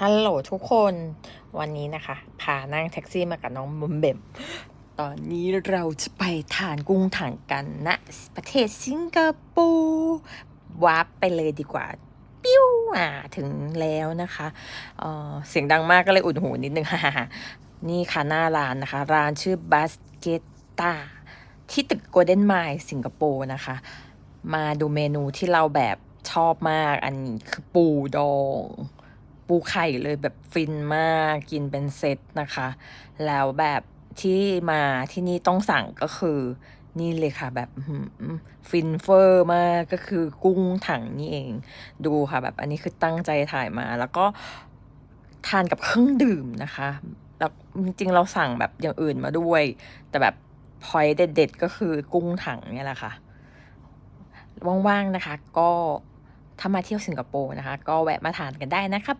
ฮัลโหลทุกคนวันนี้นะคะพานั่งแท็กซี่มากับน้องบมเบมตอนนี้เราจะไปทานกุ้งถังกันณนะประเทศสิงคโปร์วาร์ปไปเลยดีกว่า ปิ้วอ่าถึงแล้วนะคะเอ่อเสียงดังมากก็เลยอุดหูนิดนึงฮ่านี่ค่ะหน้าร้านนะคะ ร้านชื่อ b a s k e t a ที่ตึก Golden Mile สิงคโปร์นะคะ มาดูเมนูที่เราแบบชอบมากอันนี้คือปูดอง ปูไข่เลยแบบฟินมากกินเป็นเซตนะคะ แล้วแบบที่มาที่นี่ต้องสั่งก็คือนี่เลยค่ะแบบฟินเฟอร์มากก็คือกุ้งถังนี่เอง ดูค่ะแบบอันนี้คือตั้งใจถ่ายมา แล้วก็ทานกับเครื่องดื่มนะคะแล้วจริงๆเราสั่งแบบอย่างอื่นมาด้วย แต่แบบพอยเด็ดๆก็คือกุ้งถังเนี่ยแหละค่ะว่างๆนะคะ ก็ถ้ามาเที่ยวสิงคโปร์นะคะ ก็แวะมาทานกันได้นะครับ